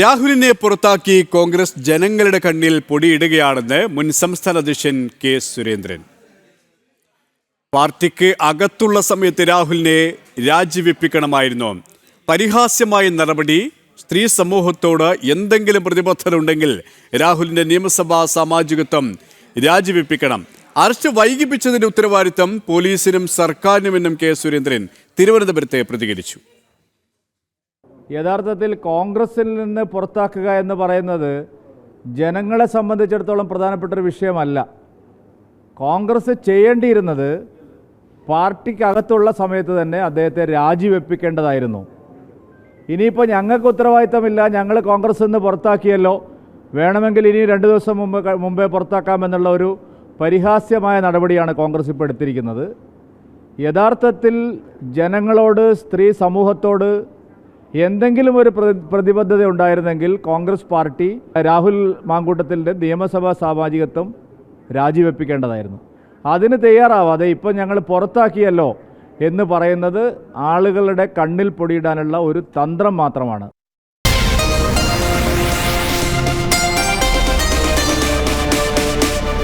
രാഹുലിനെ പുറത്താക്കി കോൺഗ്രസ് ജനങ്ങളുടെ കണ്ണിൽ പൊടിയിടുകയാണെന്ന് മുൻ സംസ്ഥാന അധ്യക്ഷൻ കെ സുരേന്ദ്രൻ. പാർട്ടിക്ക് അകത്തുള്ള സമയത്ത് രാഹുലിനെ രാജിവെപ്പിക്കണമായിരുന്നു. പരിഹാസ്യമായ നടപടി സ്ത്രീ സമൂഹത്തോട് എന്തെങ്കിലും പ്രതിബദ്ധത ഉണ്ടെങ്കിൽ രാഹുലിന്റെ നിയമസഭാ സാമാജികത്വം രാജിവെപ്പിക്കണം. അറസ്റ്റ് വൈകിപ്പിച്ചതിന്റെ ഉത്തരവാദിത്തം പോലീസിനും സർക്കാരിനുമെന്നും കെ സുരേന്ദ്രൻ തിരുവനന്തപുരത്തെ പ്രതികരിച്ചു. യഥാർത്ഥത്തിൽ കോൺഗ്രസിൽ നിന്ന് പുറത്താക്കുക എന്ന് പറയുന്നത് ജനങ്ങളെ സംബന്ധിച്ചിടത്തോളം പ്രധാനപ്പെട്ട ഒരു വിഷയമല്ല. കോൺഗ്രസ് ചെയ്യേണ്ടിയിരുന്നത് പാർട്ടിക്കകത്തുള്ള സമയത്ത് തന്നെ അദ്ദേഹത്തെ രാജിവെപ്പിക്കേണ്ടതായിരുന്നു. ഇനിയിപ്പോൾ ഞങ്ങൾക്ക് ഉത്തരവാദിത്തമില്ല ഞങ്ങൾ കോൺഗ്രസ് നിന്ന് പുറത്താക്കിയല്ലോ വേണമെങ്കിൽ ഇനി രണ്ട് ദിവസം മുമ്പ് മുമ്പേ പുറത്താക്കാമെന്നുള്ള ഒരു പരിഹാസ്യമായ നടപടിയാണ് കോൺഗ്രസ് ഇപ്പോൾ എടുത്തിരിക്കുന്നത്. യഥാർത്ഥത്തിൽ ജനങ്ങളോട് സ്ത്രീ സമൂഹത്തോട് എന്തെങ്കിലും ഒരു പ്രതിബദ്ധത ഉണ്ടായിരുന്നെങ്കിൽ കോൺഗ്രസ് പാർട്ടി രാഹുൽ മാങ്കൂട്ടത്തിന്റെ നിയമസഭാ സാമാജികത്വം രാജിവെപ്പിക്കേണ്ടതായിരുന്നു. അതിന് തയ്യാറാവാതെ ഇപ്പം ഞങ്ങൾ പുറത്താക്കിയല്ലോ എന്ന് പറയുന്നത് ആളുകളുടെ കണ്ണിൽ പൊടിയിടാനുള്ള ഒരു തന്ത്രം മാത്രമാണ്.